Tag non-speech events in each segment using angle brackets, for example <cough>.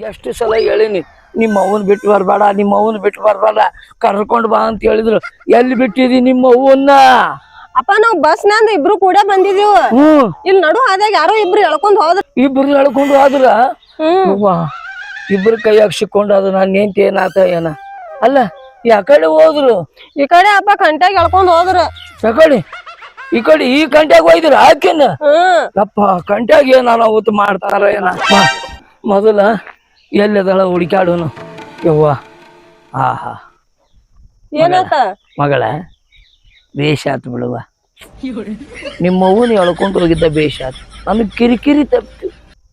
ಎಷ್ಟು ಸಲ ಹೇಳಿನಿ ನಿಮ್ಮ ಅವ್ವನ್ ಬಿಟ್ಟು ಬರಬೇಡ ನಿಮ್ಮ ಅವ್ವನ್ ಬಿಟ್ಟು ಬರಬೇಡ ಕರ್ಕೊಂಡು ಬಾ ಅಂತ ಹೇಳಿದ್ರು. ಎಲ್ಲಿ ಬಿಟ್ಟಿದಿ ನಿಮ್ಮ ಅವ್ವನ್ನ? ಅಪ್ಪ ನಾವು ಬಸ್ ನಂದ ಇಬ್ರು ಕೂಡ ಬಂದಿದೀವ್. ಹ್ಮ್. ಇಲ್ಲಿ ನಡು ಆದಾಗ ಯಾರೋ ಇಬ್ರು ಎಳ್ಕೊಂಡು ಹೋದ್ರ. ಇಬ್ರು ಎಳ್ಕೊಂಡು ಹೋದ್ರ? ಹ್ಮ್. ಅವ್ವ, ಇಬ್ರು ಕೈ ಹಾಕ್ಸಿಕೊಂಡು ಅದು ನಾನು ಏನ್ ಏನಾತ ಏನ? ಅಲ್ಲ ಯಾ ಕಡೆ ಹೋದ್ರು? ಈ ಕಡೆ ಅಪ್ಪ ಕಂಟ್ಯಾಗ ಎಳ್ಕೊಂಡು ಹೋದ್ರ. ತಗೊಳ್ಳಿ ಈ ಕಡೆ ಈ ಕಂಟ್ಯಾಗ ಹೋಯ್ದ್ರ ಆಕಿನ? ಹ್ಮ್. ಅಪ್ಪ ಕಂಟ್ಯಾಗ ಏನಾರ ಅವತ್ತು ಮಾಡ್ತಾರ ಏನ? ಮ- ಮೊದಲ ಎಲ್ಲಿದಳ ಹುಡುಕಾಡುನು ಯವ್ವ. ಆಹಾ. ಏನಾತ ಮಗಳ ಬೇಷ ಆತು ಬಿಡುವ. ನಿಮ್ಮ ಅವ್ವನ ಎಳ್ಕೊಂಡು ಹೋಗಿದ್ದ ಬೇಷ ಆತು. ನನಗೆ ಕಿರಿಕಿರಿ ತಪ್ಪಿತು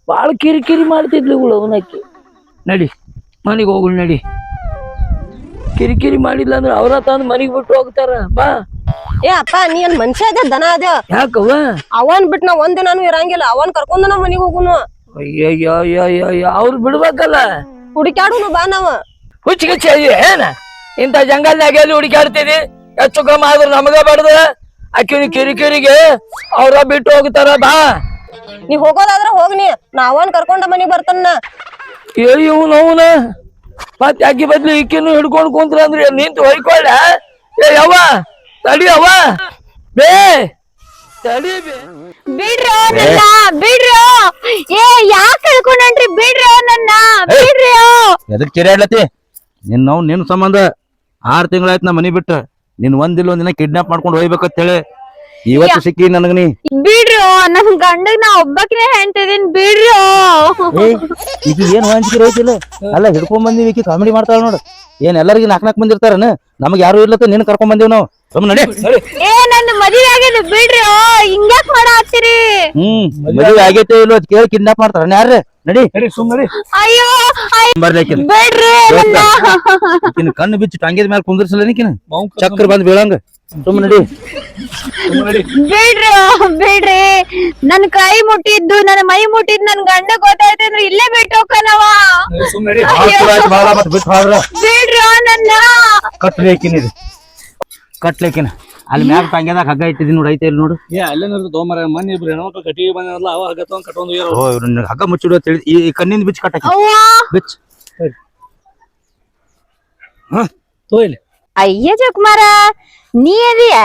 ಭಾಳ ಕಿರಿಕಿರಿ ಮಾಡ್ತಿದ್ಲು ಇವಳು ಅವನಕ್ಕೆ. ನಡಿ ಮನೆಗೆ ಹೋಗುಳು ನಡಿ. ಕಿರಿಕಿರಿ ಮಾಡಿಲ್ಲ ಅಂದ್ರೆ ಅವ್ರ ತಂದು ಮನೆಗೆ ಬಿಟ್ಟು ಹೋಗ್ತಾರ. ಬಾ. ಏ ಅಪ್ಪ ನೀನ್ ಮನುಷ್ಯ ಅದೇ ದನ ಅದ? ಯಾಕವ್ವ? ಅವನ್ ಬಿಟ್ ನಾ ಒಂದ್ ದಿನಾನು ಇರಂಗಿಲ್ಲ. ಅವನ್ ಕರ್ಕೊಂಡ್ ನಾವ್ ಮನಿಗ್ ಹೋಗುನು. ಅವ್ರು ಬಿಡ್ಬೇಕಲ್ಲ. ಹುಡುಕಾಡೋನು ಬಾ ನಾವ್. ಹುಚ್ಚಿಗೆ ಏನ? ಇಂಥ ಜಂಗಲ್ನಾಗ ಎಲ್ಲಿ ಹುಡುಕಾಡ್ತೀರಿ ಹೆಚ್ಚು ಕಮ್ಮ ಆದ್ರೆ ನಮಗ ಬಡ್ದ. ಆಕಿನ ಕಿರಿಕಿರಿಗೆ ಅವ್ರ ಬಿಟ್ಟು ಹೋಗ್ತಾರ ಬಾ. ನೀ ಹೋಗೋದಾದ್ರ ಹೋಗ್ನಿ ನಾವನ್ ಕರ್ಕೊಂಡ ಮನಿಗ್ ಬರ್ತನ್ನ ಏಯ್ ಇವನು ಅವನ? ಮತ್ ಅಕ್ಕಿ ಬದ್ಲು ಇಕ್ಕಿನೂ ಹಿಡ್ಕೊಂಡು ಕುಂತ್ರ ಅಂದ್ರೆ ನಿಂತು ಹೊಯ್ಕೊಳ್ಳ ಏ ಯವ್ವ ತಡಿ ಅವ್ವ ಬೇ ತಡಿ ಬೇ. ಬಿಡ್ರೋ ನನ್ನ ಬಿಡ್ರೋ. ಏ ಯಾಕೆ ಕಳ್ಕೊಂಡ್ರಿ ಬಿಡ್ರೋ ನನ್ನ ಬಿಡ್ರೋ. ಎದಕ್ ಚಿರಾಡ್ಲತಿ ನಿನ್ನ ನಾವು ನಿನ್ ಸಂಬಂಧ. ಆರ್ ತಿಂಗಳಾಯ್ತು ನಾ ಮನಿ ಬಿಟ್ಟು ನಿನ್ ಒಂದಿಲ್ಲ ಒಂದಿನ ಕಿಡ್ನಾಪ್ ಮಾಡ್ಕೊಂಡು ಹೋಗ್ಬೇಕಂತ ಹೇಳಿ. ಇವತ್ತು ಸಿಕ್ಕಿ ನನಗ ನೀ. ಬಿಡ್ರೋ ನನ್ ಗಂಡಗ್ ನಾ ಒಬ್ಬಕಿನೇ ಬಿಡ್ರೋ. ಏ ಈಗ ಏನ್ ಹಂಚಿಕೆ ಐತಿಲ್ಲ ಅಲ್ಲ ಹಿಡ್ಕೊಂಡ್ ಬಂದಿವಿ ಈಕಿ ಕಾಮಿಡಿ ಮಾಡ್ತಾಳ ನೋಡು. ಏನ್ ಎಲ್ಲರಿಗೂ ನಾಕ್ ನಾಕ್ ಬಂದಿರ್ತಾರನ? ನಮಗ್ ಯಾರು ಇರ್ಲತ್ತ ನಿನ್ ಕರ್ಕೊಂಡ್ ಬಂದಿವ್ ನಾವು. ನಡಿ ಏ ನನ್ನ ಮದುವೆ ಬಿಡ್ರೋ. ಹಿಂಗ್ಯಾಕ್ ಮಾಡ ಹ್ಮ್ ಮದುವೆ ಆಗೈತೆ ಇಲ್ವ ಅದ್ ಕೇಳಿ ಕಿಡ್ನಾಪ್ ಮಾಡ್ತಾರ. ಯಾರ ನಡಿ. ಸುಮ್ಮನೆ ಅಯ್ಯೋ ಬಿಡ್ರಿ ಕಣ್ಣು ಬಿಚ್ಚಿ ಟಂಗಿದ ಮೇಲೆ ಕುಂದ್ರಸಲ್ಲ ನೀಕಿನ? ಚಕ್ರ ಬಂದ್ ಬೀಳಂಗ. ನಡಿ. ಬಿಡ್ರೋ ಬಿಡ್ರಿ. ನನ್ ಕೈ ಮುಟ್ಟಿದ್ದು ನನ್ನ ಮೈ ಮುಟ್ಟಿದ್ ನನ್ ಗಂಡ ಗೊತ್ತಾಯ್ತು ಅಂದ್ರೆ ಇಲ್ಲೇ ಬಿಟ್ಟು ಹೋಗ್ಕನವ ಬಿಡ್ರೋ ನನ್ನ. ಇದು ಕಟ್ಲೇಕಿನ ಅಲ್ಲಿ ಮ್ಯಾಗ ತಂಗ್ಯದಾಗ ಹಗ್ಗ ಇಟ್ಟಿದ್ದೀನಿ ನೋಡಿ ಐತೆ ಇಲ್ಲಿ ನೋಡು. ಏ ಅಲ್ಲೇ ನಿಂತು ತೊಗೊಂಬರ ಮನೆ ಇಬ್ರು ಹೆಣ್ಮಕ್ಳು ಕಟ್ಟಿಗೆ ಬಂದಿರಲ್ಲ ಅವ ಹಗ್ಗ ತಗೊಂಡ್ ಕಟ್ಕೊಂಡು ಹೋಗ್ಯಾರ ಓ ಇವ್ರನ್ನ ಹಗ್ಗ ಮುಚ್ಚಿಡು ಅಂತ ಹೇಳಿ ಈ ಕಣ್ಣಿಂದ ಬಿಚ್ಚಿ ಕಟ್ಟಾಕಿ. ಅವ್ವ! ಬಿಚ್ ತೋಯ್ಲಿ ಅಯ್ಯ ಜಕುಮಾರ ನೀ ಅದೀಯ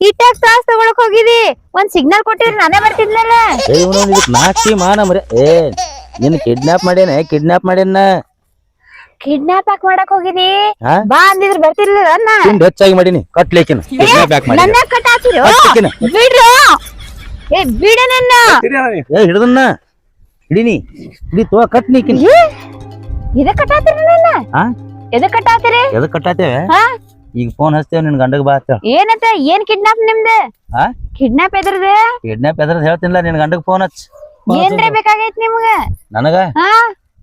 ಇಟ್ಟಾಗ ತ್ರಾಸ್ ತಗೊಳಕ್ ಹೋಗಿದಿ? ಒಂದ್ ಸಿಗ್ನಲ್ ಕೊಟ್ಟಿದ್ರೆ ನಾನೇ ಬರ್ತಿದ್ನಲ್ಲ. ಏ ಇವನು ನಾಚಿ ಮಾನ ಮರೆ ಏ ನಿನ್ನ ಕಿಡ್ನಾಪ್ ಮಾಡೇನೆ ಕಿಡ್ನಾಪ್ ಮಾಡೇನ ಕಿಡ್ನಾಪ್ ಯಾಕೆ ಮಾಡಕ್ ಹೋಗಿದಿ? ಹಾ? ಬಾ ಅಂದಿದ್ರೆ ಬರ್ತಿರ್ಲಿಲ್ಲ ಅನ್ನ ತಿಂದು ಹೆಚ್ಚಾಗಿ ಮಾಡೀನಿ. ಕಟ್ಲೇಕಿನ ಕಿಡ್ನಾಪ್ ಯಾಕೆ ಮಾಡಿ ನನ್ನ ಬಿಡ್ರು. ಏ ಬಿಡ ನನ್ನ. ಏ ಹಿಡ್ದನ್ನ? ಹಿಡೀನಿ. ಹಿಡಿ ತೋ ಕಟ್ಲಿಕಿನ ಏ, ಎದಕ್ ಕಟ್ಟಾತಿರಿ ನನ್ನ ಹಾ? ಎದಕ್ ಕಟ್ಟಾತಿರಿ ಎದಕ್ ಕಟ್ಟಾತೇವೆ ಹಾ? ಈಗ ಫೋನ್ ಹಚ್ತೇವೆ ನಿನ್ ಗಂಡಗ್ ಬಾ ಅಂತ ಏನತ್ತ? ಏನ್ ಕಿಡ್ನಾಪ್ ನಿಮ್ದು? ಹಾ? ಕಿಡ್ನಾಪ್ ಎದ್ರದ ಕಿಡ್ನಾಪ್ ಎದ್ರದ್ ಹೇಳ್ತೀನಿಲ್ಲ ನಿನ್ ಗಂಡಗ್ ಫೋನ್ ಹಚ್. ಏನ್ರೆ ಬೇಕಾಗೈತ್ ನಿಮ್ಗ? ನನಗ? ಹಾ?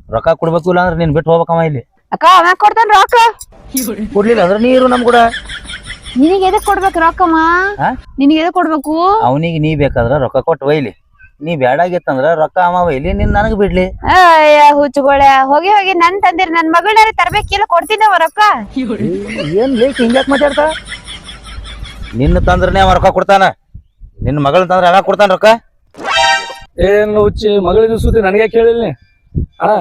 ರೊಕ್ಕ ಕೊಡ್ಬೇಕು ಇಲ್ಲ ಅಂದ್ರೆ ನೀನ್ ಬಿಟ್ಟು ಹೋಗ್ಬೇಕಮ್ಮ ಇಲ್ಲಿ. ಅಕ್ಕ ಅವ ಕೊಡ್ತಾನ ರೊಕ್ಕ? ಕೊಡ್ಲಿಲ್ಲ ಅಂದ್ರೆ ನೀರು ನಮ್ ಕೂಡ. ನಿನಗೆ ಎದಕ್ ಕೊಡ್ಬೇಕು ರೊಕ್ಕಮ್ಮ? ಆ? ನಿನಗೆ ಎದಕ್ ಕೊಡ್ಬೇಕು? ಅವನಿಗೆ ನೀ ಬೇಕಾದ್ರ ರೊಕ್ಕ ಕೊಟ್ಟು ಒಯ್ಲಿ ನೀ ಬ್ಯಾಡಾಗಿತ್ತಂದ್ರ ರೊಕ್ಕ ಅಮ್ಮ ಒಯ್ಲಿ ನೀನ್ ನನಗ್ ಬಿಡ್ಲಿ. ಅಯ್ಯ ಹುಚ್ಚುಗೋಳೆ ಹೋಗಿ ಹೋಗಿ ನನ್ ತಂದಿರ್ ನನ್ ಮಗಳನ್ನ ತರ್ಬೇಕಿಲ್ಲ ಕೊಡ್ತೀನಿ ಅವ ರೊಕ್ಕ. ಏನ್ ಲೇಕ್ ಹಿಂಗ್ಯಾಕ್ ಮಾತಾಡ್ತಾ? ನಿನ್ನ ತಂದ್ರನೇ ಅವ ರೊಕ್ಕ ಕೊಡ್ತಾನ. ನಿನ್ನ ಮಗಳ ತಂದ್ರ ಯಾವಾಗ ಕೊಡ್ತಾನ ರೊಕ್ಕ? ಏನ್ ಹುಚ್ಚಿ ಮಗಳಿದ ಸುದ್ದಿ ನನಗೆ ಕೇಳಿಲ್ಲ ಅಣ್ಣ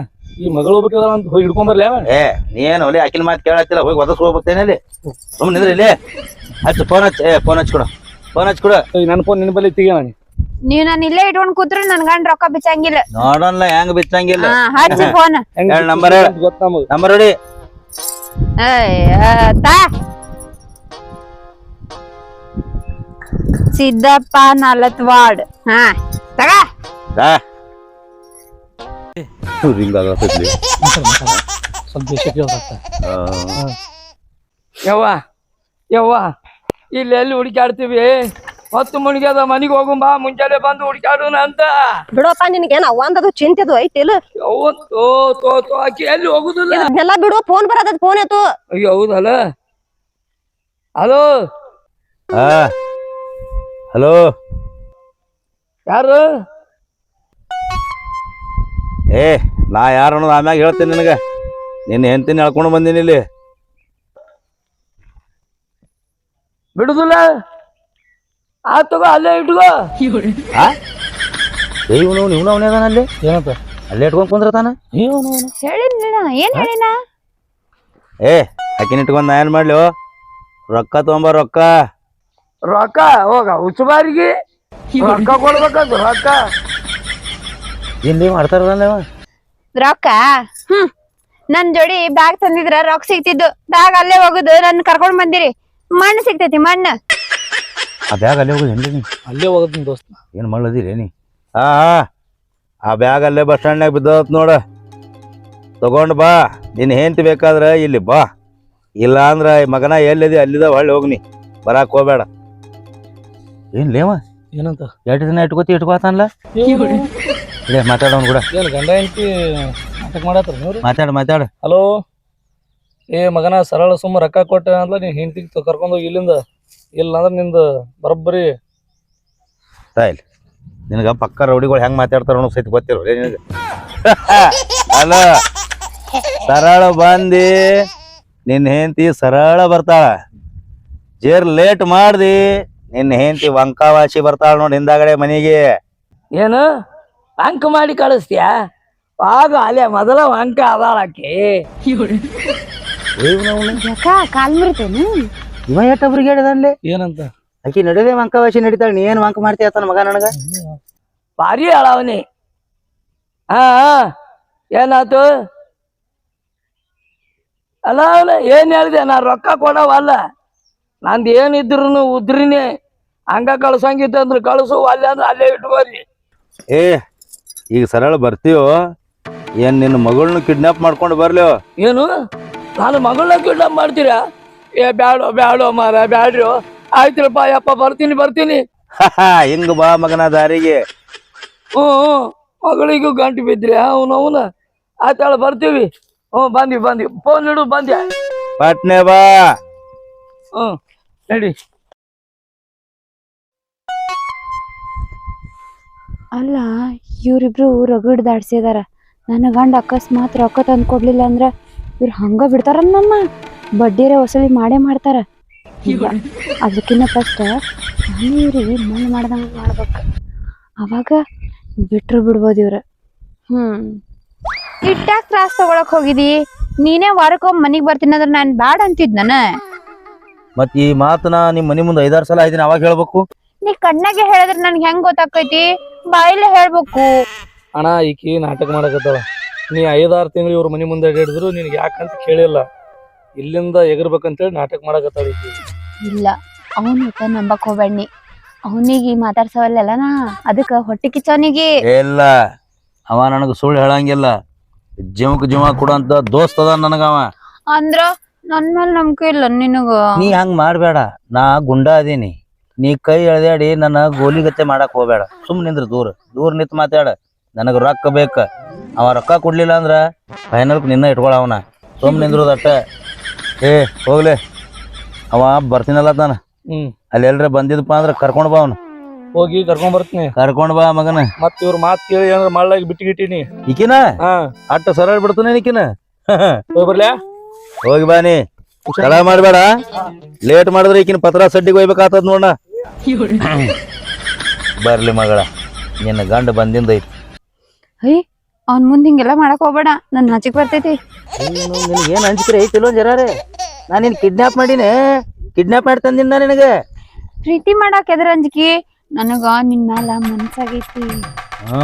ಈ ಮಗಳು ಹೋಗ್ಬೇಕಲ್ಲ ಅಂತ ಹೋಗಿ ಹಿಡ್ಕೊಂಬರ್ಲಿ ಅವ ಏ ನೀನ್ ಒಲೆ ಆಕಿನ ಮಾತು ಕೇಳತ್ತಿಲ್ಲ ಹೋಗಿ ಒದಸ್ ಹೋಗ್ಬೇಕೇನೆ ಅಲ್ಲಿ ಸುಮ್ಮನೆ ನಿಂದ್ರಿ ಇಲ್ಲಿ. ಹಚ್ಚು ಫೋನ್ ಹಚ್ಚ ಏ ಫೋನ್ ಹಚ್ಕೊಡು. ಫೋನ್ ಹಚ್ಕೊಡು. ನನ್ನ ಫೋನ್ ನಿನ್ನ ಬಲ್ಲಿ ತೆಗಿಯ ನಾನು? ನೀವ್ ನಾನ್ ಇಲ್ಲೇ ಇಟ್ಕೊಂಡ್ ಕೂತ್ರ ನನ್ ಗಂಡ ರೊಕ್ಕ ಬಿಚ್ಚಂಗಿಲ್ಲ. ನೋಡೋಣ ಹೆಂಗ್ ಬಿಚ್ಚಂಗಿಲ್ಲ. ಹಾ, ಹಚ್ಚಿ ಫೋನ್ ಹೇಳ್ ಹೇಳು. ಗೊತ್ತ ನಮಗ್. ನಂಬರ್ ಹೊಡಿ. ತಾ. ಸಿದ್ದಪ್ಪ ನಲತ್ವಾಡ್. ಹಾ ತಗ. ದಾ ರಿಂಗ್ ಆಗತ್ತೈತ್ಲಿ ಸ್ವಲ್ಪ ಬೇಷ ಕೇಳ್ತ ಯವ್ವ ಯವ್ವ ಇಲ್ಲಿ ಎಲ್ಲಿ ಹುಡುಕಾಡ್ತೀವಿ ಹತ್ತು ಮಣಿಗೆ ಮನೆಗೆ ಹೋಗುಂಬಾ ಮುಂಜಾನೆ ಬಂದು ಹುಡುಕಾಡೋಣ ಅಂತ. ಬಿಡಪ್ಪ ನಿನಗೇನ ಅವಂದದು ಚಿಂತೆದು ಐತಿಲ್ಲ ಯವ್ವ ತೋ ತೋ ತೋ ಆಕಿ ಎಲ್ಲಿ ಹೋಗುದಿಲ್ಲ? ಎಲ್ಲ ಬಿಡು ಫೋನ್ ಬರದ ಫೋನ್ ಆಯ್ತು ಅಯ್ಯೋ ಹೌದಲ್ಲ? ಹಲೋ? ಹಾ. ಹಲೋ? ಯಾರು? ಏ ನಾ ಯಾರು ಅನ್ನೋದು ಆಮ್ಯಾಗ ಹೇಳ್ತೀನಿ ನಿನಗೆ. ನಿನ್ನ ಹೆಂತಿನ ಹೇಳ್ಕೊಂಡು ಬಂದೀನಿ ಇಲ್ಲಿ. ಬಿಡುದಿಲ್ಲ. ಆ ತಗೋ ಅಲ್ಲೇ ಇಟ್ಕೋ. ಆ? ಏ ಇವನು ಇವನು ಅವನೇ ಅದಾನ ಅಲ್ಲಿ? ಏನಂತ? ಅಲ್ಲೇ ಇಟ್ಕೊಂಡ್ ಕುಂದ್ರತಾನ? ಏನ್ ಹೇಳಿನ ಏ ಅಕ್ಕಿನ ಇಟ್ಕೊಂಡ್ ನಾ ಏನ್ ಮಾಡ್ಲಿ ರೊಕ್ಕ ತಗೊಂಬ ರೊಕ್ಕ. ರೊಕ್ಕ ಹೋಗ ಉಚ್ಚುಬಾರಿಗೆ ರೊಕ್ಕ ಕೊಡ್ಬೇಕಂತ ರೊಕ್ಕ. ಇಲ್ಲಿ ಮಾಡ್ತಾರಲ್ಲ ರೊಕ್ಕ? ಹ್ಮ್. ನನ್ ಜೋಡಿ ಬ್ಯಾಗ್ ತಂದಿದ್ರ ರೊಕ್ಕ ಸಿಗ್ತಿದ್ದು. ಬ್ಯಾಗ್ ಅಲ್ಲೇ ಹೋಗುದು. ನನ್ ಕರ್ಕೊಂಡ್ ಬಂದಿರಿ. ಮಣ್ಣು ಸಿಗ್ತೈತಿ ಮಣ್ಣು. ಆ ಬ್ಯಾಗ್ ಅಲ್ಲೇ ಹೋಗುದು ನೀ? ಅಲ್ಲೇ ಹೋಗೋದ್ ದೋಸ್ತ. ಏನು ಮಾಡ್ಲದಿರಿ ನೀ? ಆ ಆ. ಬ್ಯಾಗ್ ಅಲ್ಲೇ ಬಸ್ ಸ್ಟ್ಯಾಂಡ್ನಾಗ ಬಿದ್ದತ್ ನೋಡ. ತಗೊಂಡ್ ಬಾ. ನಿನ್ ಹೆಂಡ್ತಿ ಬೇಕಾದ್ರ ಇಲ್ಲಿ ಬಾ. ಇಲ್ಲ ಅಂದ್ರ ಈ ಮಗನ ಎಲ್ಲಿದೆ ಅಲ್ಲಿದ ಹೊಳ್ಳಿ ಹೋಗ್ನಿ ಬರಾಕ್ ಹೋಗ್ಬೇಡ. ಏನ್ ಲೇವ ಏನಂತ? ಎರಡು ದಿನ ಇಟ್ಕೋತಿ ಇಟ್ಕೋತಾನಲ್ಲ ಇಲ್ಲೇ ಮಾತಾಡೋನ್ ಕೂಡ. ಏನು ಗಂಡ ಹೆಂಡತಿ ನಾಟಕ ಮಾಡತ್ತಾರ ನೀವು ಮಾತಾಡ ಮಾತಾಡ. ಹಲೋ? ಏ ಮಗನ ಸರಳ ಸುಮ್ಮ ರೊಕ್ಕ ಕೊಟ್ಟೆ ಅಂದ್ರೆ ನೀನ್ ಹೆಂಡತಿಗೆ ಕರ್ಕೊಂಡು ಹೋಗಿ ಇಲ್ಲಿಂದ. ಇಲ್ಲ ಅಂದ್ರೆ ನಿಂದು ಬರೋಬ್ಬರಿ. ತಾಯಿಲ್ ನಿನಗ ಪಕ್ಕ ರೌಡಿಗಳು ಹೆಂಗ್ ಮಾತಾಡ್ತಾರ ಅನ್ನೋ ಸಹಿತ ಗೊತ್ತಿರೋ ನಿನಗೆ. ಅಲ್ಲ <laughs> ಸರಳ ಬಂದಿ. ನಿನ್ನ ಹೆಂಡತಿ ಸರಳ ಬರ್ತಾಳ. ಜೇರ್ ಲೇಟ್ ಮಾಡ್ದಿ. ನಿನ್ನ ಹೆಂಡತಿ ವಂಕಾವಾಸಿ ಬರ್ತಾಳ ನೋಡಿ ಹಿಂದಾಗಡೆ ಮನೆಗೆ. ಏನು? ಅಂಕ ಮಾಡಿ ಕಳಿಸ್ತೀಯ? ಆಗ ಅಲ್ಲೇ ಮೊದಲ ಅಂಕ ಅದಾಳಕ್ಕೆ ಯಾಕ? ಕಾಲ್ ಮುರಿತೇನು ಇವ ಎಟ್ಟೊಬ್ರಿಗೆ ಬ್ರಿಗೇಡ್ ಏನಂತ? ಆಕಿ ನಡೆದೇ ವಾಸಿ ನಡೀತಾಳೆ ನೀ ಏನ್ ವಂಕ ಮಾಡ್ತೀಯ ತನ್ನ ಮಗ ನನಗ? ಭಾರಿ ಅಳವನಿ ಹಾ ಹಾ. ಏನಾತು? ಅಲ್ಲ ಅವನ ಏನ್ ಹೇಳಿದೆ? ನಾ ರೊಕ್ಕ ಕೊಡವಲ್ಲ. ನಂದು ಏನಿದ್ರು ಉದ್ರಿನಿ. ಹಂಗ ಕಳ್ಸಂಗಿತ್ತು ಅಂದ್ರೆ ಕಳ್ಸು ಅಲ್ಲೇ ಅಂದ್ರೆ ಅಲ್ಲೇ ಇಟ್ಕೋರಿ. ಏ ಈಗ ಸರಳ ಬರ್ತೀವೋ ಏನ್ ನಿನ್ನ ಮಗಳನ್ನ ಕಿಡ್ನಾಪ್ ಮಾಡ್ಕೊಂಡು ಬರ್ಲಿಯೋ? ಏನು? ನಾನು ಮಗಳನ್ನ ಕಿಡ್ನಾಪ್ ಮಾಡ್ತೀರಾ? ಏ ಬ್ಯಾಡೋ ಬ್ಯಾಡೋ ಮಾರ ಬ್ಯಾಡ್ರಿ ಆಯ್ತ್ರಪ್ಪ ಯಪ್ಪ ಬರ್ತೀನಿ ಬರ್ತೀನಿ. ಹಿಂಗ ಬಾ ಮಗನ ದಾರಿಗೆ. ಹ್ಞೂ ಮಗಳಿಗೂ ಗಂಟು ಬಿದ್ರಿ ಅವನು ಅವನ. ಆಯ್ತಾಳ ಬರ್ತೀವಿ. ಹ್ಞೂ ಬಂದ್ವಿ ಬಂದ್ವಿ. ಫೋನ್ ಇಡು ಬಂದ್ಯಾ? ಪಟ್ನೆ ಬಾ. ಹ್ಞೂ ನಡಿ. ಅಲ್ಲ ಇವರಿಬ್ರು ರಗಡ್ದಾಡ್ಸಿದಾರ ನನ್ನ ಗಂಡ ಅಕಸ್ಮಾತ್ ರೊಕ್ಕ ತಂದು ಕೊಡ್ಲಿಲ್ಲ ಅಂದ್ರೆ ಇವ್ರು ಹಂಗ ಬಿಡ್ತಾರ ನಮ್ಮ ಬಡ್ಡಿರೇ ವಸೂಲಿ ಮಾಡೇ ಮಾಡ್ತಾರ. ಅದಕ್ಕಿನ್ನ ಅದಕ್ಕಿಂತ ಫಸ್ಟ್ ನಾನು ಇವ್ರಿಗೆ ಮಣ್ಣು ಮಾಡ್ದಂಗ ಮಾಡ್ಬೇಕು. ಅವಾಗ ಬಿಟ್ರು ಬಿಡ್ಬೋದು ಇವ್ರ. ಹ್ಮ್. ಇಟ್ಟಾಗ ತ್ರಾಸ್ ತಗೊಳಕ್ ಹೋಗಿದಿ. ನೀನೇ ವಾರಕ್ಕೊಮ್ಮೆ ಮನೆಗೆ ಬರ್ತೀನಿ ಅಂದ್ರೆ ನಾನು ಬ್ಯಾಡ ಅಂತಿದ್ ನಾನು. ಮತ್ ಈ ಮಾತನಾ ನಿಮ್ ಮನಿ ಮುಂದೆ ಐದಾರು ಸಲ ಐದಿನ ಅವಾಗ ಹೇಳ್ಬೇಕು. ನೀ ಕಣ್ಣಾಗೆ ಹೇಳಿದ್ರೆ ನನ್ಗೆ ಹೆಂಗ್ ಗೊತ್ತಾಕೈತಿ ಬಾಯಿಲೆ ಹೇಳ್ಬೇಕು. ಅಣ್ಣ ಈಕಿ ನಾಟಕ ಮಾಡಕತ್ತಾಳ. ನೀ ಐದಾರು ತಿಂಗಳು ಇವ್ರ ಮನೆ ಮುಂದೆ ಹಿಡಿದ್ರು ನಿನಗೆ ಯಾಕಂತ ಕೇಳಿಲ್ಲ. ಇಲ್ಲಿಂದ ಎಗರ್ಬೇಕಂತೇಳಿ ನಾಟಕ ಮಾಡಕತ್ತಾಳ ಈಕಿ. ಇಲ್ಲ ಅವನ ನಂಬಕ್ ಹೋಗ್ಬೇಡಿ ಅವನಿಗೆ ಮಾತಾಡ್ಸವಲ್ಲೆಲ್ಲ ನಾ ಅದಕ್ಕ ಹೊಟ್ಟೆ ಕಿಚ್ಚವನಿಗೆ ಇಲ್ಲ. ಅವ ನನಗ ಸುಳ್ಳು ಹೇಳಂಗಿಲ್ಲ. ಜಿಮಕ್ ಜೀವ ಕೊಡಂತ ದೋಸ್ತ ಅದ ಅವ. ಅಂದ್ರ ನನ್ ಮೇಲೆ ನಂಬಿಕೆ ಇಲ್ಲ ನಿನಗ. ನೀ ಹಂಗ್ ಮಾಡ್ಬೇಡ. ನಾ ಗುಂಡ ಅದೀನಿ. ನೀ ಕೈ ಎಳ್ದಾಡಿ ನನ್ನ ಗೋಲಿಗತ್ತೆ ಮಾಡಕ್ ಹೋಗ್ಬೇಡ. ಸುಮ್ ನಿಂದ್ರ ದೂರ. ದೂರ ನಿಂತ್ ಮಾತಾಡ. ನನಗ ರೊಕ್ಕ ಬೇಕ. ಅವ ರೊಕ್ಕ ಕೊಡ್ಲಿಲ್ಲ ಅಂದ್ರ ಫೈನಲ್ ನಿನ್ನ ಇಟ್ಕೊಳ ಅವನ. ಸುಮ್ ನಿಂದ್ರದಟ್ಟ ಏ ಹೋಗ್ಲಿ. ಅವ ಬರ್ತೀನಲ್ಲ ತಾನ. ಹ್ಮ್. ಅಲ್ಲಿ ಎಲ್ರ ಬಂದಿದಪ್ಪ ಅಂದ್ರ ಕರ್ಕೊಂಡ್ ಬಾ ಅವನು. ಹೋಗಿ ಕರ್ಕೊಂಡ್ ಬರ್ತೀನಿ. ಕರ್ಕೊಂಡ್ ಬಾ ಮಗನ. ಮತ್ ಇವ್ರ ಮಾತ್ ಕೇಳಿ ಅಂದ್ರ ಮಳ್ಳಾಗಿ ಬಿಟ್ಟಿಗಿಟ್ಟಿನಿ ಈಕಿನ? ಹಾ. ಅಟ್ಟ ಸರಳ ಬಿಡ್ತಾನೆ ಈಕಿನ. <laughs> ಹೋಗಿ ಬರ್ಲ್ಯಾ? ಹೋಗಿ ಬಾನಿ ತಡ ಮಾಡ್ಬೇಡ. ಲೇಟ್ ಮಾಡಿದ್ರೆ ಈಕಿನ ಪತ್ರ ಸಡ್ಡಿಗೆ ಹೋಗ್ಬೇಕಾಗ್ತದ ನೋಡ ಬರ್ಲಿ ಮಗಳ ನಿನ್ನ ಗಂಡ ಬಂದಿಂದ ಐತಿ. ಅಯ್ಯ ಅವ್ನ್ ಮುಂದ್ ಹಿಂಗೆಲ್ಲ ಮಾಡಕ್ ಹೋಗ್ಬೇಡ ನನ್ ಹಂಚಿಕ್ ಬರ್ತೈತಿ. ಏನ್ ಏನು ಅಂಜಿಕೆ ಐತಿಲ್ಲೋ ಜರಾರೆ. ನಾನು ನಿನ್ನ ಕಿಡ್ನಾಪ್ ಮಾಡೀನಿ. ಕಿಡ್ನಾಪ್ ಮಾಡಿ ತಂದಿನ ನಿನಗೆ. ಪ್ರೀತಿ ಮಾಡಾಕ್ ಎದ್ರ ಅಂಜಿಕಿ? ನನಗ ನಿನ್ ಮ್ಯಾಲ ಮನ್ಸಾಗೈತಿ. ಹಾ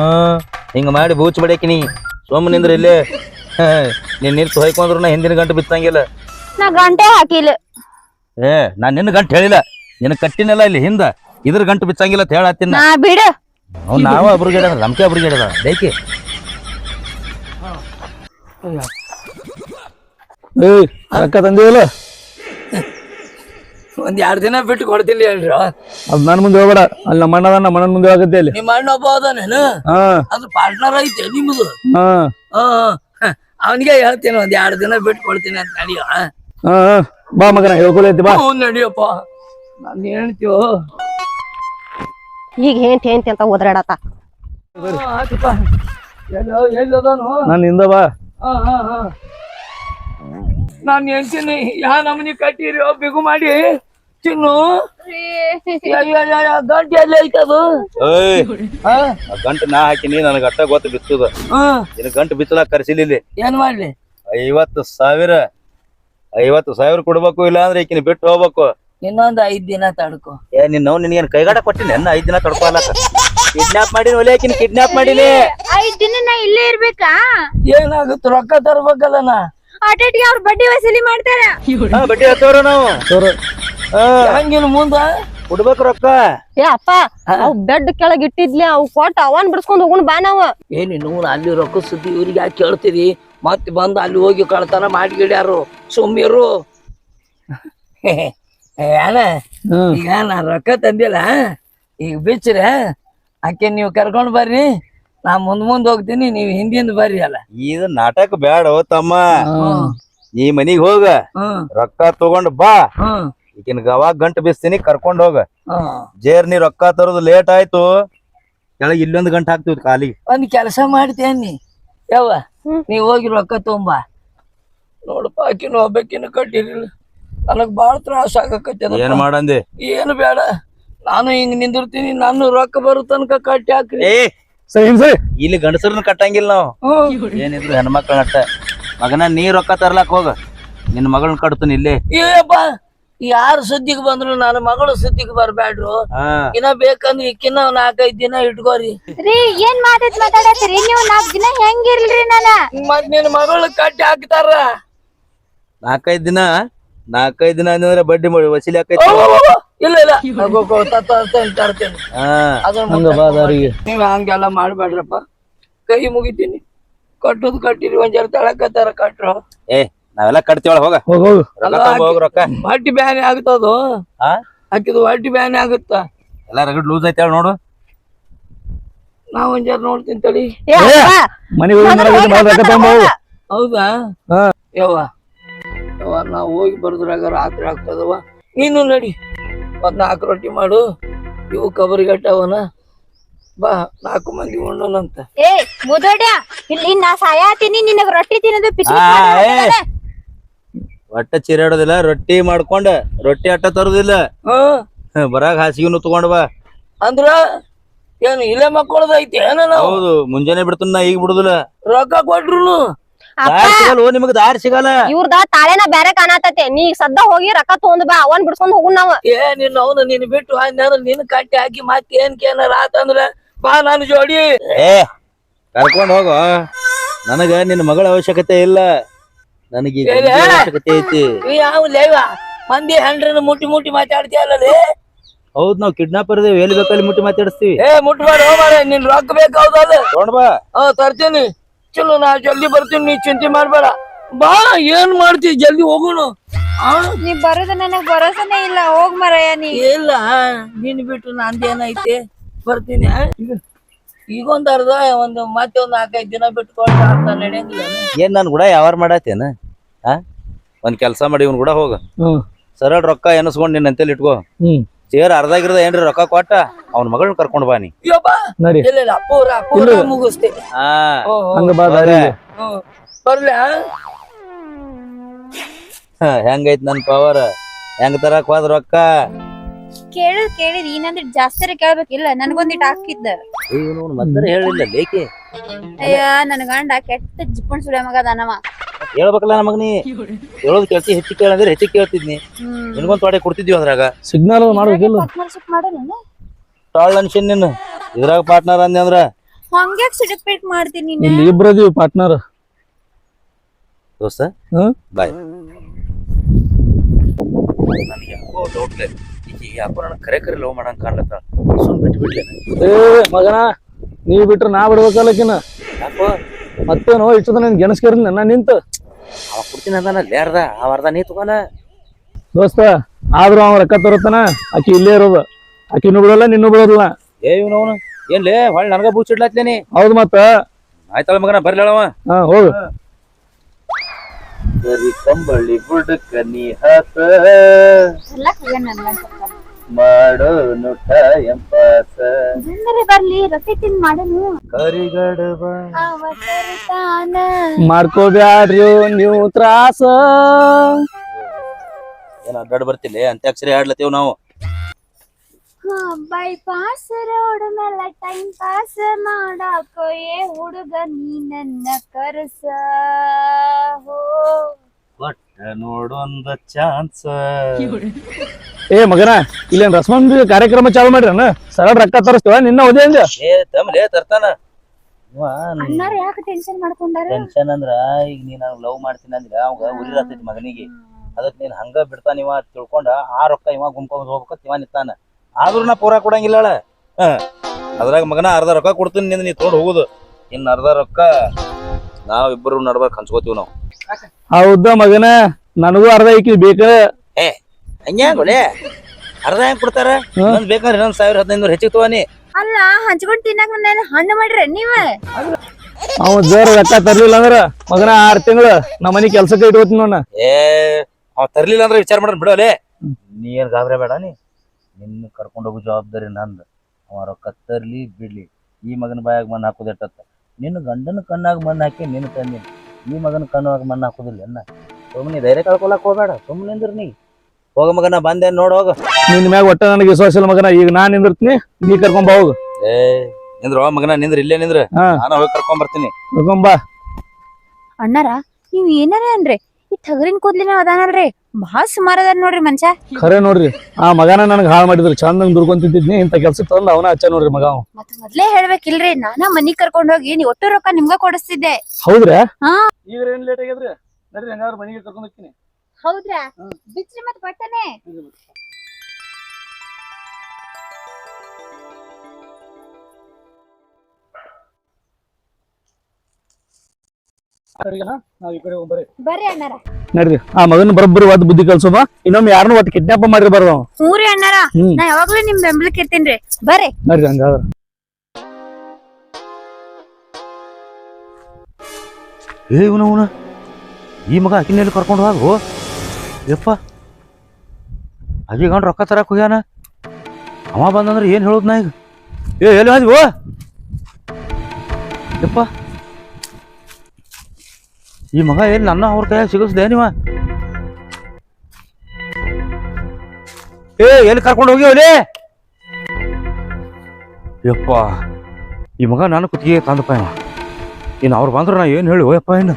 ಹಿಂಗ ಮಾಡಿ ಬೂಚ್ ಬಡಕಿನಿ ಸೋಮ ನಿಂದ್ರ ಇಲ್ಲೇ. ನೀನ್ ನಿಂತು ಹೊಯ್ಕೊಂಡ್ರು ನಾ ಹಿಂದಿನ ಗಂಟೆ ಬಿತ್ತಂಗಿಲ್ಲ. ನಾ ಗಂಟೆ ಹಾಕಿಲ್ಲ. ಏ ನಾನ್ ನಿನ್ನ ಗಂಟೆ ಹೇಳಿಲ್ಲ. ನಿನ್ನ ಕಟ್ಟಿನಲ್ಲ ಇಲ್ಲಿ ಹಿಂದ ಇದ್ರ ಗಂಟು ಬಿಚ್ಚಂಗಿಲ್ಲ ಅಂತ ಹೇಳತ್ತೀನಿ. ನಾ ಬಿಡು. ಅವ್ನು ನಾವ ಅಬ್ರಿಗೇಡ್ ನಮ್ಕೆ ಅಬ್ರಿಗೇಡ್ ಅದ ದೈಕಿ ಏಯ್ ರೊಕ್ಕ ತಂದಿವಲ್ಲ ಒಂದ್ ಎರಡ್ ದಿನ ಬಿಟ್ಟು ಕೊಡ್ತೀನಿ ಹೇಳ್ರಿ. ಅದ್ ನನ್ ಮುಂದೆ ಹೋಗ್ಬೇಡ. ಅಲ್ಲಿ ನಮ್ಮ ಅಣ್ಣ ನಮ್ಮ ಅಣ್ಣನ ಮುಂದೆ ಆಗತ್ತೆ ಅಲ್ಲಿ. ನಿಮ್ಮ ಅಣ್ಣ ಒಬ್ಬ ಅದಾನೇನು? ಹಾ. ಅದು ಪಾರ್ಟ್ನರ್ ಐತೆ ನಿಮ್ದು? ಹಾ. ಅವನಿಗೆ ಹೇಳ್ತೀನಿ ಒಂದ್ ಎರಡ್ ದಿನ ಬಿಟ್ಟು ಕೊಡ್ತೀನಿ ಅಂತ ನಡಿಯೋ ಹಾ. ಹಾ. ಬಾ ಮಗನ ಹೇಳ್ಕೊಳೈತಿ ಬಾ. ಹ್ಞೂ ನಡಿಯಪ್ಪ. ನಾನು ಹೇಳ್ತೀವೋ ಈಗ ಹೆಂಟ್ ಹೆಂಟ್ ಅಂತ ಓದ್ರಾಡತ್ತ ಆತಪ್ಪ ಎಲ್ಲೋ ಎಲ್ಲದಾನು ನಾನು ಹಿಂದ ಬಾ. ಹಾ ಹಾ ಹಾ. ನಾನು ಹೇಳ್ತೀನಿ ಯಾ ನಮನಿ ಕಟ್ಟಿರಿ ಬಿಗು ಮಾಡಿ. ಚಿನ್ನು. ಗಂಟೆ ಎಲ್ಲಿ ಐತದು ಏಯ್ ಹಾ? ಆ ಗಂಟು ನಾ ಹಾಕಿನಿ ನನಗೆ ಅಟ್ಟ ಗೊತ್ತು ಬಿತ್ತದ. ಹ್ಮ್ ನಿನ್ನ ಗಂಟು ಬಿತ್ತಲಾಕ ಕರ್ಸಿಲ್ಲ ಇಲ್ಲಿ. ಏನ್ ಮಾಡ್ಲಿ? ಐವತ್ತು ಸಾವಿರ ಐವತ್ತು ಸಾವಿರ ಕೊಡ್ಬೇಕು ಇಲ್ಲ ಅಂದ್ರೆ ಈಕಿನ ಬಿಟ್ಟು ಹೋಗ್ಬೇಕು. ಇನ್ನೊಂದ್ ಐದ್ ದಿನ ತಡ್ಕೊ. ಏ ನಿನ್ನ ನಿನ್ಗೆ ಕೈಗಾಡ ಕೊಟ್ಟಿನಿ? ನನ್ನ ಐದ್ ದಿನ ತಡ್ಕೊಳಕ ಕಿಡ್ನಾಪ್ ಮಾಡಿನಿ ಒಲೆ ಹಾಕಿನಿ ಕಿಡ್ನಾಪ್ ಮಾಡಿನಿ. ಐದ್ ದಿನ ನಾ ಇಲ್ಲೇ ಇರ್ಬೇಕಾ? ಏನಾಗುತ್ತೆ ರೊಕ್ಕ ತರ್ಬೇಕಲ್ಲ ನಾ? ಆಟಾಟಿಗೆ ಅವ್ರ ಬಡ್ಡಿ ವಸೂಲಿ ಮಾಡ್ತಾರ. ಹಾ ಬಡ್ಡಿ ಹತ್ತವ್ರ ನಾವು. ಹಾ. ಹಂಗಿನ ಮುಂದ? ಕೊಡ್ಬೇಕು ರೊಕ್ಕ. ಏ ಅಪ್ಪ ಅವ್ ಬೆಡ್ ಕೆಳಗ್ ಇಟ್ಟಿದ್ಲಿ ಅವ್ ಕೊಟ್ಟ ಅವನ್ ಬಿಡ್ಸ್ಕೊಂಡ್ ಹೋಗುಣ ಬಾ ನಾವ್. ಏನಿ ನೋಡು ಅಲ್ಲಿ ರೊಕ್ಕ ಸುದ್ದಿ ಇವ್ರಿಗೆ ಯಾಕೆ ಕೇಳ್ತೀರಿ? ಮತ್ತೆ ಬಂದು ಅಲ್ಲಿ ಹೋಗಿ ಕಳ್ತನ ಮಾಡಿಗಿಡ್ಯಾರು ಸುಮ್ಮಿರು. <laughs> ಏನ ಈಗ ನಾ ರೊಕ್ಕ ತಂದಿಲ್ಲ. ಈಗ ಬಿಚ್ಚ್ರೆ ಆಕೆ ನೀವು ಕರ್ಕೊಂಡ್ ಬರ್ರಿ. ನಾ ಮುಂದ್ ಮುಂದ್ ಹೋಗ್ತೀನಿ ನೀವು ಹಿಂದಿಂದ ಬರ್ರಿ ಅಲ್ಲ. ಇದು ನಾಟಕ ಬ್ಯಾಡ ಓ ತಮ್ಮ. ಈ ಮನಿಗ್ ಹೋಗ. ರೊಕ್ಕ ತಗೊಂಡ್ ಬಾ. ಹ್ಮ್. ಈಗಿನ ಗವಾಗ ಗಂಟು ಬಿಸ್ತೀನಿ ಕರ್ಕೊಂಡ್ ಹೋಗ. ಜೇರ್ನಿ ಜೇರ್ ನೀ ರೊಕ್ಕ ತರೋದು ಲೇಟ್ ಆಯ್ತು. ಕೆಳಗೆ ಇಲ್ಲೊಂದ್ ಗಂಟೆ ಹಾಕ್ತಿವ್ ಖಾಲಿ ಒಂದ್ ಕೆಲಸ ಮಾಡ್ತೀನಿ ಯಾವ ನೀವ್ ಹೋಗಿ ರೊಕ್ಕ ತಗೊಂಬಾ ನೋಡಪ್ಪ ಆಕಿನ ಒಬ್ಬಕಿನ ಕಟ್ಟಿರಿಲ್ಲ ನನಗ್ ಬಾಳ ತ್ರಾಸ ಆಗಕತ್ತದ ಏನ್ ಮಾಡಂದಿ? ಏನು ಬೇಡ. ನಾನು ಹಿಂಗ್ ನಿಂದಿರ್ತೀನಿ ನಾನು ರೊಕ್ಕ ಬರೋ ತನಕ ಕಟ್ಟಿ ಹಾಕ್ರಿ. ಏ ಸರಿ ಸರಿ. ಇಲ್ಲಿ ಗಂಡಸರನ್ನ ಕಟ್ಟಂಗಿಲ್ಲ ನಾವು. ಏನಿದ್ರು ಹೆಣ್ಮಕ್ಳ ಅಟ್ಟ ಮಗನ ನೀ ರೊಕ್ಕ ತರ್ಲಾಕ್ ಹೋಗ. ನಿನ್ನ ಮಗಳನ್ನ ಕಟ್ತೀನಿ ಇಲ್ಲಿ. ಏಪ್ಪ ಯಾರು ಸುದ್ದಿಗೆ ಬಂದ್ರು ನನ್ನ ಮಗಳು ಸುದ್ದಿಗೆ ಬರ್ಬ್ಯಾಡ್ರು. ಹಾ. ಇನ್ನ ಬೇಕಂದ್ರೆ ಇಕ್ಕಿನ ನಾಲ್ಕೈದ್ ದಿನ ಇಟ್ಕೋರಿ. ರೀ ಏನ್ ಮಾತಾಡ್ ಮಾತಾಡತ್ತೀರಿ? ನೀವು ನಾಲ್ಕ್ ದಿನ ಹೆಂಗಿರ್ಲ್ರಿ ನಾನು? ಮತ್ ನಿನ್ ಮಗಳು ಕಟ್ಟಿ ಹಾಕ್ತಾರ. ನಾಲ್ಕೈದ್ ದಿನ ನಾಲ್ಕೈದ್ ದಿನ ಅಂದ್ರೆ ಬಡ್ಡಿ ಮಾಡಿ ವಸೂಲಿ ಆಕೈತಿ ಇಲ್ಲ ಇಲ್ಲ. ತರ್ತೇನೆ ಹಂಗ ನೀವ್ ಹಂಗೆಲ್ಲ ಮಾಡ್ಬೇಡ್ರಪ್ಪ. ಕೈ ಮುಗಿತೀನಿ. ಕಟ್ಟುದ್ ಕಟ್ಟಿರಿ ಒಂದ್ ಜರ ತಳಕತ್ತಾರ ಕಟ್ರು. ಏ ನಾವೆಲ್ಲ ಕಟ್ತೀವಳ ಹೋಗ. ಹೋಗ್ ಹೋಗು. ರೊಕ್ಕ ಹೊಟ್ಟಿ ಬ್ಯಾನೆ ಆಗ್ತದು. ಹಾಕಿದ ಹಾಕಿದ್ ಹೊಟ್ಟಿ ಬ್ಯಾನೆ ಆಗುತ್ತ? ಎಲ್ಲ ರಗಡ್ ಲೂಸ್ ಐತೆ ನೋಡು. ನಾ ಒಂದ್ ಜರ ನೋಡ್ತೀನಿ ತಳಿ ಮನೆಗೆ ಹೌದಾ? ಹಾ. ಯವ್ವ. ಯವ್ವ ನಾ ಹೋಗಿ ಬರೋದ್ರಾಗ ರಾತ್ರಿ ಆಗ್ತದವ. ನೀನು ನಡಿ. ಒಂದ್ ನಾಲ್ಕು ರೊಟ್ಟಿ ಮಾಡು. ಇವು ಕಬರಿಗಟ್ಟವನ. ಬಾ ನಾಲ್ಕು ಮಂದಿ ಉಣ್ಣನಂತ ಏ ಮುದೋಡ್ಯ ಇಲ್ಲಿ ನಾ ಸಾಯಾತೀನಿ ನಿನಗ ರೊಟ್ಟಿ ತಿನ್ನದು ಪಿಚ್. ಒಟ್ಟ ಚಿರಾಡೋದಿಲ್ಲ ರೊಟ್ಟಿ ಮಾಡ್ಕೊಂಡ ರೊಟ್ಟಿ ಅಟ್ಟ ತರೋದಿಲ್ಲ. ಹಾ ಬರಾಗ ಹಾಸಿಗೆನು ತಗೊಂಡ್ ಬಾ. ಅಂದ್ರ ಏನು ಇಲ್ಲೇ ಮಕ್ಕಳದೈತಿ ಏನ ನಾವು? ಹೌದು ಮುಂಜಾನೆ ಬಿಡ್ತಾನ ನಾ ಈಗ ಬಿಡುದಿಲ್ಲ. ರೊಕ್ಕ ಕೊಟ್ರುನು. ದಾರಿ ಸಿಗಲ್ಲ ಓ ನಿಮಗ್ ದಾರಿ ಸಿಗಲ್ಲ? ಇವ್ರದ ತಾಳೆನ ಬ್ಯಾರೆ ಕಾಣತತೆ. ನೀ ಸದ್ದ ಹೋಗಿ ರೊಕ್ಕ ತಗೊಂಡ್ ಬಾ ಅವನ್ ಬಿಡ್ಸ್ಕೊಂಡ್ ಹೋಗು ನಾವ್. ಏ ನಿನ್ನ ಅವನು ನೀನ್ ಬಿಟ್ಟು ನಾನು ನಿನ್ ಕಟ್ಟಿ ಹಾಕಿ ಮತ್ತೆ ಏನ್ ಕೇನಾರ ಆತಂದ್ರ ಬಾ ನಾನು ಜೋಡಿ. ಏ ಕರ್ಕೊಂಡ್ ಹೋಗೋ. ನನಗ ನಿನ್ನ ಮಗಳ ಅವಶ್ಯಕತೆ ಇಲ್ಲ. ನನಗೆ ಅವಶ್ಯಕತೆ ಐತಿ. ಈ ಯಾವ ಲೇವ? ಮಂದಿ ಹೆಂಡ್ರನ್ನ ಮುಟ್ಟಿ ಮುಟ್ಟಿ ಮಾತಾಡ್ತೀಯಲ್ಲೇ ಹೌದ್ ನಾವ್ ಕಿಡ್ನಾಪರ್ ಇದೇವ್. ಎಲ್ಲಿ ಬೇಕಲ್ಲಿ ಮುಟ್ಟಿ ಮಾತಾಡಿಸ್ತೀವಿ. ಏ ಮುಟ್ಬೇಡ ಮಾರ ನಿನ್ ರೊಕ್ಕ ಬೇಕಾವ್ದಲ್ಲ ತಗೊಂಡ್ ಬಾ. ಹಾ ತರ್ತೀನಿ. ಚಲೋ ನಾ ಜಲ್ದಿ ಬರ್ತೀನಿ ನೀ ಚಿಂತೆ ಮಾಡ್ಬೇಡ. ಬಾ ಏನ್ ಮಾಡ್ತಿ? ಜಲ್ದಿ ಹೋಗೋಣ ಆ? ನೀ ಬರೋದು ನನಗ್ ಭರೋಸನೆ ಇಲ್ಲ. ಹೋಗ್ ಮರಯ್ಯ ನೀ. ಇಲ್ಲ ನೀನ್ ಬಿಟ್ಟು ನಂದೇನೈತಿ? ಬರ್ತೀನಿ ಆ? ಈಗ- ಈಗೊಂದ್ ಅರ್ಧ ಒಂದು ಮತ್ತೆ ಒಂದ್ ನಾಲ್ಕೈದು ದಿನ ಬಿಟ್ಕೊಂಡು ಅರ್ಧ ನಡೆಯಂಗಿಲ್ಲ. ಏನ್ ನನ್ ಕೂಡ ಯಾವಾರ ಮಾಡತ್ತೇನ ಆ? ಒಂದ್ ಕೆಲ್ಸ ಮಾಡಿ ಇವ್ನ ಕೂಡ ಹೋಗ. ಹ್ಮ್. ಸರಳ ರೊಕ್ಕ ಎನಸ್ಕೊಂಡ್ ನಿನ್ನ ಅಂತೇಳಿ ಇಟ್ಕೋ. ಹ್ಮ್. ಸೇರ್ ಅರ್ಧಾಗಿರ್ದ ಏನ್ರಿ ರೊಕ್ಕ ಕೊಟ್ಟ ಅವ್ನ ಮಗಳನ್ನ ಕರ್ಕೊಂಡ್ ಬಾ ನೀ. ನಡಿ. ಇಲ್ಲ ಇಲ್ಲ ಪೂರ ಪೂರ ಹಾ. ಹಂಗ ಬಾ ದಾರಿಗೆ ಹ್ಮ್. ಹೆಂಗೈತ್ ನನ್ ಪವರ್ ಹೆಂಗ್ ತರಕ್ ಹೋದ್ ರೊಕ್ಕ? ಕೇಳಿದ್ ಕೇಳಿದ್ ಏನಂದ್ರೆ ಜಾಸ್ತಿ ಕೇಳ್ಬೇಕಿಲ್ಲ ನನ್ಗೊಂದಿಟ್ ಹಾಕಿದ್ದ. ಇವನು ಮದ್ದರ ಹೇಳಿಲ್ಲ ಲೇಕೆ ಅಯ್ಯ ನನ್ ಗಂಡ ಕೆಟ್ಟ ಜಿಪ್ಪಣ್ ಸುಳ್ಯ ಮಗ ಅದಾನವ. ಹೇಳ್ಬೇಕಲ್ಲ ನಮಗ್ ನೀ? ಹೇಳೋದ್ ಕೇಳ್ತಿ ಹೆಚ್ಚಿಗೆ ಕೇಳಂದ್ರೆ ಹೆಚ್ಚು ಕೇಳ್ತಿದ್ನಿ. ನಿನ್ಗೊಂದ್ ತೊಡೆ ಕೊಡ್ತಿದ್ವಿ ಅದ್ರಾಗ. ಸಿಗ್ನಲ್ ಮಾಡ್ಬೇಕಿಲ್ಲ. ಮಾಡೋಣ ಟಾಳ್ ಅನ್ಸಿನ್ ನಿನ್ನ ಇದ್ರಾಗ ಪಾರ್ಟ್ನರ್ ಅಂದೆ ಅಂದ್ರ? ಹಂಗ್ಯಾಕ್ ಸಿಡಿಪೇಟ್ ಮಾಡ್ತೀನಿ ಇಲ್ಲಿ ಇಬ್ರು ಅದೀವಿ ಪಾರ್ಟ್ನರ್ ದೋಸ್ತ ಹ್ಮ್? ಬಾಯ್. ನನಗೆ ಯಾಕೋ ಡೌಟ್ ಈಗ ಯಾಕೋ ನನಗೆ ಕರೆ ಕರೆ ಲವ್ ಮಾಡಂಗ್ ಕಾಣ್ಲತ್ತ. ಸುಮ್ ಬಿಟ್ಟು ಬಿಡ್ಲೇನ ಏ ಮಗನ ನೀವ್ ಬಿಟ್ರ ನಾ ಬಿಡ್ಬೇಕಲ್ಲಕಿನ ಯಾಕೋ? ಮತ್ತೇನೋ ಇಷ್ಟು ನನ್ ಗೆಣಸ್ಕೇರಿ ನಾ ನಿಂತು. ಅವ ಕೊಡ್ತೀನಿ ಅಂದಾನ ಲೇರ್ದ ಅವ ಅರ್ಧ ನೀ ತಗೋನ. ದೋಸ್ತ ಆದ್ರೂ ಅವ ರೊಕ್ಕ ತರುತ್ತಾನ ಆಕಿ ಇಲ್ಲೇ ಇರೋದು. ಆಕಿನೂ ಬಿಡಲ್ಲ ನಿನ್ನೂ ಬಿಡೋದಿಲ್ಲ. ಏ ಇವನವನು ಏನ್ಲೇ ಹೊಳ್ ನನಗ ಬೂಚಿಡ್ಲಾತ್ಲೇನಿ ಹೌದು ಮತ್ತ. ಆಯ್ತಳ ಮಗನ ಬರ್ಲೇಳವ ಹಾ ಹೋಗು. ಕಂಬಳ್ಳಿ ಕಂಬಳಿ ಬುಡಕ ನೀ ಹಾಕ. ಮಾಡೋ ನುಟ ಜನರೇ ಬರ್ಲಿ ರೊಟ್ಟಿ ತಿನ್ ಮಾಡನು. ಕರಿಗಡಬ. ಮಾಡ್ಕೋಬ್ಯಾಡ್ರಿ ನೀವು ತ್ರಾಸ. ಏನ ಅಡ್ಡಾಡ್ ಬರ್ತಿಲ್ಲ? ಅಂತ್ಯಾಕ್ಷರಿ ಆಡ್ಲತ್ತೀವ್ ನಾವು. ಬೈಪಾಸ್ ರೋಡ್ ಮೇಲೆ ಟೈಮ್ ಪಾಸ್ ಮಾಡಾಕೋ ಏ ಹುಡುಗ ನೀ ನನ್ನ ಕರಸ. ಹೋ. ನೋಡೊಂದ ಚಾನ್ಸ್. ಏ ಮಗನ ಇಲ್ಲೇನ್ ರಸ್ಮನ್ ಕಾರ್ಯಕ್ರಮ ಚಾಲು ಮಾಡ್ರನ ಸರಳ ರೊಕ್ಕ ತರಿಸ್ತೇವ? ನಿನ್ನ ಓದೇ ಅಂದ ಏ ತಮ್ಲೇ ತರ್ತಾನ. ಅಣ್ಣಾರ ಯಾಕೆ ಟೆನ್ಷನ್ ಮಾಡ್ಕೊಂಡಾರ? ಟೆನ್ಷನ್ ಅಂದ್ರ ಈಗ ನೀ ನಾನು ಲವ್ ಮಾಡ್ತೀನಿ ಅಂದ್ರ ಅವಾಗ ಉರಿರತೈತಿ ಮಗನಿಗೆ. ಅದಕ್ ನೀನ್ ಹಂಗ ಬಿಡ್ತಾನ ಇವ ತಿಳ್ಕೊಂಡ ಆ ರೊಕ್ಕ ಇವ ಗುಂಪ ಹೋಗ್ಬೇಕಂತ ಇವ ನಿತ್ತಾನ ಆದ್ರೂ ನಾ ಪೂರಾ ಕೊಡಂಗಿಲ್ಲಳ ಅಳ ಹ. ಅದ್ರಾಗ ಮಗನ ಅರ್ಧ ರೊಕ್ಕ ಕೊಡ್ತೀನಿ ನಿಂದ ನೀ ತೊಗೊಂಡು ಹೋಗುದು. ಇನ್ನ ಅರ್ಧ ರೊಕ್ಕ ನಾವ್ ಇಬ್ಬರು ನಡ್ಬರ್ಕ್ ಹಂಚ್ಕೋತೀವಿ ನಾವು ಹೌದ ಮಗನ ನನಗೂ ಅರ್ಧ ಐಕಿ ಬೇಕ. ಹಂಗ್ಯಾಂಗೊಲೆ ಅರ್ಧ ಹೆಂಗ್ ಕೊಡ್ತಾರ? ಇನ್ನೊಂದ್ ಬೇಕಾದ್ರೆ ಇನ್ನೊಂದ್ ಸಾವಿರ ಹದಿನೈದು ಹೆಚ್ಚಿಗೆ ತಗೋನಿ ಅಲ್ಲ ಹಂಚ್ಕೊಂಡು ತಿನ್ನಕ್ ನನ್ನ ಹಣ್ಣು ಮಾಡ್ರಿ ನೀವ. ಅವ ಜೋರ ರೊಕ್ಕ ತರ್ಲಿಲ್ಲ ಅಂದ್ರ ಮಗನ ಆರ್ ತಿಂಗಳು ನಮ್ಮ ಮನಿ ಕೆಲ್ಸಕ್ಕೆ ಇಟ್ಕೋತೀನಿ ನೋಡ ಏ ಅವ ತರ್ಲಿಲ್ಲ ಅಂದ್ರೆ ವಿಚಾರ ಮಾಡ್ರಿ ಬಿಡೋಲೆ ನೀ ಏನ್ ಗಾಬರಿ ಬೇಡ ನೀ. ನಿನ್ನ ಕರ್ಕೊಂಡು ಹೋಗೋ ಜವಾಬ್ದಾರಿ ನಂದು. ಅವ ರೊಕ್ಕ ತರ್ಲಿ ಬಿಡ್ಲಿ. ಈ ಮಗನ ಬಾಯಾಗ ಮಣ್ಣು ಹಾಕೋದು ಎಟ್ಟತ್ತ? ನಿನ್ನ ಗಂಡನ ಕಣ್ಣಾಗ ಮಣ್ಣು ಹಾಕಿ ನಿನ್ನ ತಂದಿನಿ ಈ ಮಗನ ಕಣ್ಣಾಗ ಮಣ್ಣು ಹಾಕೋದಿಲ್ಲ ಅನ್ನ. ಸುಮ್ಮನೆ ಧೈರ್ಯ ಕಳ್ಕೊಳಕ್ ಹೋಗ್ಬೇಡ. ಸುಮ್ಮನೆ ನಿಂದ್ರ ನೀ. ಹೋಗ ಮಗನ ಬಂದೆ ನೋಡ್ ಹೋಗ. ನಿನ್ ಮ್ಯಾಗ ಒಟ್ಟ ನನಗೆ ವಿಶ್ವಾಸ ಇಲ್ಲ ಮಗನ. ಈಗ ನಾನ್ ನಿಂದಿರ್ತೀನಿ ನೀ ಕರ್ಕೊಂಬ ಬಾ ಹೋಗು. ಏ ನಿಂದ್ರ ಮಗನ ನಿಂದ್ರ ಇಲ್ಲೇ ನಿಂದ್ರ. ಹಾ. ನಾನು ಹೋಗಿ ಕರ್ಕೊಂಡ್ ಬರ್ತೀನಿ. ಕರ್ಕೊಂಡ್ ಬಾ. ಅಣ್ಣಾರ ನೀವ್ ಏನಾರ ಅನ್ರಿ ಈ ಟಗರಿನ ಕೂದ್ಲಿನ ಅದಾನಲ್ರಿ. ಬಹಳ ಸುಮಾರು ಅದಾರ ನೋಡ್ರಿ ಮನ್ಷ ಖರೆ ನೋಡ್ರಿ ಆ ಮಗನ ನನಗೆ ಹಾಳು ಮಾಡಿದ್ರು ಚಂದಂಗ್ ದುರ್ಕೊಂತಿದ್ನಿ ಇಂತ ಕೆಲಸ ತಂದ್ ಅವನ ಹಚ್ಚ ನೋಡ್ರಿ ಮಗ ಅವ. ಮತ್ ಮೊದ್ಲೇ ಹೇಳ್ಬೇಕಿಲ್ರಿ ನಾನ ಮನಿ ಕರ್ಕೊಂಡ್ ಹೋಗಿ ನೀ ಒಟ್ಟು ರೊಕ್ಕ ನಿಮ್ಗ ಕೊಡಿಸ್ತಿದ್ದೆ. ಹೌದ್ರಾ. ಈಗ ಏನ್ ಲೇಟ್ ಆಗಿದ್ರಿ ನಡ್ರಿ ಹಂಗಾರ ಮನೆಗೆ ಕರ್ಕೊಂಡ್ ಹೋಗ್ತೀನಿ. ಹೌದ್ರಾ? ಬಿಚ್ರಿ ಮತ್ ಬಟ್ಟನೆ ನಡ್ರಿ. ಆ ಮಗನ ಬರೋಬ್ಬರಿ ಒದ್ ಬುದ್ಧಿ ಕಲ್ಸೋಮ. ಇನ್ನೊಮ್ಮೆ ಯಾರನ್ನೂ ಒಟ್ಟು ಕಿಡ್ನಾಪ್ ಮಾಡಿರ್ಬಾರ್ದು. ಬರೋ ಹ್ಞೂರಿ ಅಣ್ಣಾರ. ನಾ ಯಾವಾಗ್ಲೂ ನಿಮ್ ಬೆಂಬಲಕ್ಕೆ ಇರ್ತೀನ್ರಿ. ಬರ್ರಿ. ನಡ್ರಿ ಹಂಗಾದ್ರ ಏ ಇವನ ಅವನ ಈ ಮಗ ಆಕಿನಲ್ಲಿ ಕರ್ಕೊಂಡು ಹೋಗು. ಯಪ್ಪ. ಅಜಿಗಂಡ್ ರೊಕ್ಕ ತರಕ್ ಹೋಗ್ಯಾನ. ಅವ ಬಂದಂದ್ರೆ ಏನು ಹೇಳೋದು ನಾ ಈಗ? ಏ ಎಲ್ಲಿ ಹೋದ್ವಿ? ಓ ಯಪ್ಪ. ಈ ಮಗ ಏನು ನನ್ನ ಅವ್ರ ಕೈಯಾಗ ಸಿಗಿಸ್ದೆ ನೀವ? ಏ ಎಲ್ಲಿ ಕರ್ಕೊಂಡು ಹೋಗಿ ಅವಲೇ ಯಪ್ಪ ಈ ಮಗ ನಾನು ಕುತ್ತಿಗೆ ತಂದಪ್ಪ ಇವ. ಇನ್ನು ಅವ್ರು ಬಂದ್ರು ನಾ ಏನು ಹೇಳಿ ಯಪ್ಪ ಇನ್ನು?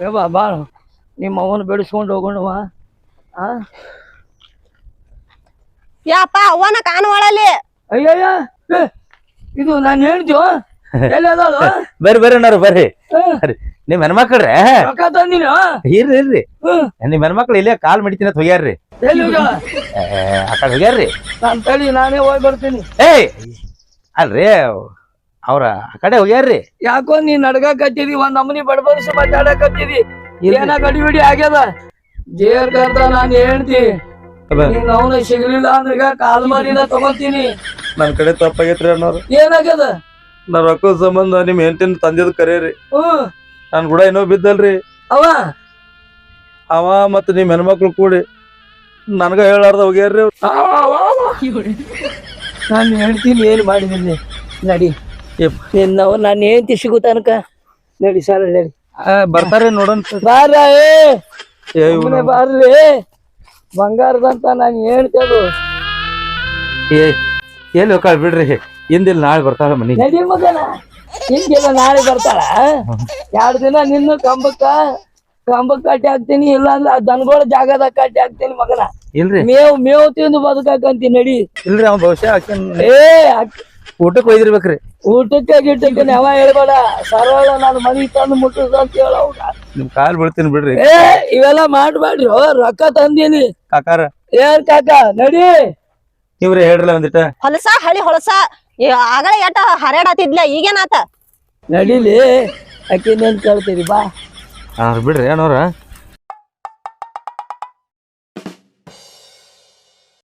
ಏ ಬಾ ಬಾ. ನಿಮ್ಮ ಅವನ ಬೆಳೆಸ್ಕೊಂಡು ಹೋಗೋಣವ ಆ? ಯಪ್ಪ ಅವನ ಕಾಣುವಳಲ್ಲಿ ಅಯ್ಯಯ್ಯ ಏ, ಇದು ನಾನು ಹೇಳ್ತೀವ <laughs> ಬರ್ರಿ ಬರ್ರಿ ಅಣ್ಣಾರು ಬರ್ರಿ. ನಿಮ್ ಹೆಣ್ಮಕ್ಳ್ರೆ? ಇರ್ರಿ ಇರ್ರಿ. ನಿಮ್ ಹೆಣ್ಮಕ್ಳು ಇಲ್ಲೇ ಕಾಲ್ ಮಡಿತೀನಿ ಅಂತ ಹೋಗ್ಯಾರ್ರಿ. ಎಲ್ಲಿ ಹೋಗ್ಯಾಳ ಏ, ಆ ಕಡೆ ಹೋಗ್ಯಾರ್ರಿ. ನಾನು ನಾನೇ ಹೋಗಿ ಬರ್ತೀನಿ. ಏಯ್ ಅಲ್ರಿ ಅವ್ರ ಆ ಕಡೆ ಹೋಗ್ಯಾರ್ರಿ. ಯಾಕೋ ನೀನ್ ನಡ್ಗಾಕತ್ತಿದಿ ಒಂದ್ ನಮನಿ ಬಡಬಡಿಸಿ ಮಾತಾಡಕತ್ತಿದಿ ಏನ ಗಡಿಬಿಡಿ ಆಗ್ಯದ? ಜೇರ್ ಕರ್ತ ನಾನು ಹೇಳ್ತಿ. ನೀನ್ ಅವನ ಸಿಗ್ಲಿಲ್ಲ ಅಂದ್ರೆ ಈಗ ಕಾಲ್ ಮಾಡಿನ ತಗೋತೀನಿ. ನನ್ ಕಡೆ ತಪ್ಪಾಗೈತ್ರಿ ಅನ್ನೋರು ಏನಾಗ್ಯದ? ನಾ ರೊಕ್ಕದ ಸಂಬಂಧ ನಿಮ್ ಹೆಂಡತಿನ ತಂದಿದ್ ಕರೇರಿ. ನನ್ ನಾನು ಕೂಡ ಏನೋ ಬಿದ್ದಲ್ರಿ. ಅವ? ಅವ ಮತ್ತ ನಿಮ್ಮ ಹೆಣ್ಮಕ್ಳು ಕೂಡಿ ನನಗ ಹೇಳಾರ್ದ ಹೋಗ್ಯಾರ್ರಿ ನಾನು ಹೇಳ್ತೀನಿ ಏನ್ ಮಾಡಿದ್ದೀನಿ ನಡಿ. ನಿನ್ನವ ನಾನು ಹೇಳ್ತಿ ಸಿಗು ತನಕ. ನಡಿ ಸಾಲ ನಡಿ. ಬರ್ತಾರೆ ನೋಡೋಣ ಬಾರ ಏ. ಬಾರ್ರಿ ಬಂಗಾರದಂತ ನಾನು ಹೇಳ್ತೇದು ಏ ಎಲ್ಲಿ ಕಾಳು ಬಿಡ್ರಿ? ಹಿಂದಿಲ್ ನಾಳೆ ಬರ್ತಾಳ ಮನೆಗೆ ನಡಿ ಮಗನ. ಹಿಂಗೆಲ್ಲ ನಾಳೆ ಬರ್ತಾಳ? ಎರಡು ದಿನ ನಿನ್ನ ಕಂಬಕ್ಕ ಕಂಬಕ್ ಕಟ್ಟಿ ಹಾಕ್ತೀನಿ ಇಲ್ಲ ಅಂದ್ರೆ ಆ ದನಗಳ ಜಾಗದಾಗ ಕಟ್ಟಿ ಹಾಕ್ತೀನಿ ಮಗನ. ಇಲ್ರಿ. ಮೇವ್ ಮೇವು ತಿಂದು ಬದುಕಾಕಂತಿ ನಡಿ. ಇಲ್ರಿ ಅವ್ನ ಬಹುಶಃ ಆಕಿನ್ ಏ ಅಕ್- ಊಟಕ್ಕೆ ಒಯ್ದಿರ್ಬೇಕ್ರಿ. ಊಟಕ್ಕೆ ಗಿಟ್ಟಕ್ಕೆ ಯಾವ ಹೇಳ್ಬೇಡ. ಸರಳ ನಾನು ಮನಿ ತಂದು ಮುಟ್ಟಿಸ್ ಅಂತ ಹೇಳ ನಿಮ್ ಕಾಲ್ ಬಿಡ್ತೀನಿ ಬಿಡ್ರಿ. ಏ ಇವೆಲ್ಲ ಮಾಡ್ಬೇಡ್ರಿ. ಓ, ರೊಕ್ಕ ತಂದೀನಿ. ಕಾಕಾರ. ಏನ್ ಕಾಕ? ನಡಿ. ಇವ್ರಿ ಹೇಳ್ರಲ್ಲ ಒಂದಿಟ. ಹೊಲಸ ಹಳಿ ಹೊಲಸ. ಆಗಲೇ ಎಟ ಹರಡತಿದ್ಲ ಈಗೇನಾತ? ನಡಿಲಿ ಅಕ್ಕಿ ನೆನ್ ಕೇಳ್ತೀರಿ ಬಾ. ಬಿಡ್ರಿ ಏನೋರ